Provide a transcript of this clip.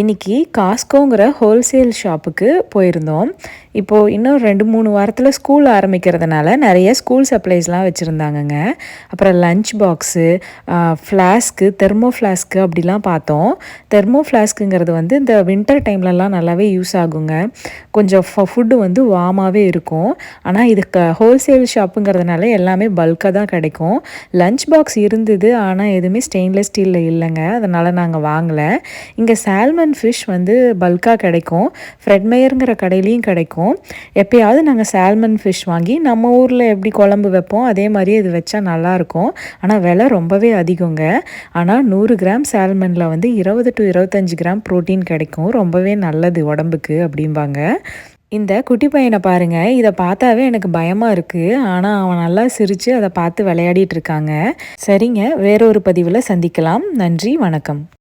இன்றைக்கி காஸ்கோங்கிற ஹோல்சேல் ஷாப்புக்கு போயிருந்தோம். இப்போது இன்னும் ரெண்டு மூணு வாரத்தில் ஸ்கூல் ஆரம்பிக்கிறதுனால நிறைய ஸ்கூல் சப்ளைஸ்லாம் வச்சுருந்தாங்கங்க. அப்புறம் lunch box flask thermo flask அப்படிலாம் பார்த்தோம். தெர்மோ ஃப்ளாஸ்க்குங்கிறது வந்து இந்த வின்டர் டைம்லலாம் நல்லாவே யூஸ் ஆகுங்க. கொஞ்சம் ஃபுட்டு வந்து வார்மாகவே இருக்கும். ஆனால் இதுக்கு ஹோல்சேல் ஷாப்புங்கிறதுனால எல்லாமே பல்காக தான் கிடைக்கும். லஞ்ச் பாக்ஸ் இருந்தது ஆனால் எதுவுமே ஸ்டெயின்லெஸ் ஸ்டீலில் இல்லைங்க. அதனால் நாங்கள் வாங்கலை. இங்கே சால்மன் சால்மன் ஃபிஷ் வந்து பல்காக கிடைக்கும். ஃப்ரெட்மேயருங்கிற கடையிலையும் கிடைக்கும். எப்பயாவது நாங்கள் சால்மன் ஃபிஷ் வாங்கி நம்ம ஊரில் எப்படி குழம்பு வைப்போம் அதே மாதிரி இது வச்சா நல்லாயிருக்கும். ஆனால் விலை ரொம்பவே அதிகங்க. ஆனால் நூறு கிராம் சால்மனில் வந்து இருபது டு இருபத்தஞ்சி கிராம் ப்ரோட்டீன் கிடைக்கும். ரொம்பவே நல்லது உடம்புக்கு அப்படிம்பாங்க. இந்த குட்டி பையனை பாருங்க. இதை பார்த்தாவே எனக்கு பயமாக இருக்குது ஆனால் அவன் நல்லா சிரித்து அதை பார்த்து விளையாடிட்டு இருக்காங்க. சரிங்க வேறொரு பதிவில் சந்திக்கலாம். நன்றி வணக்கம்.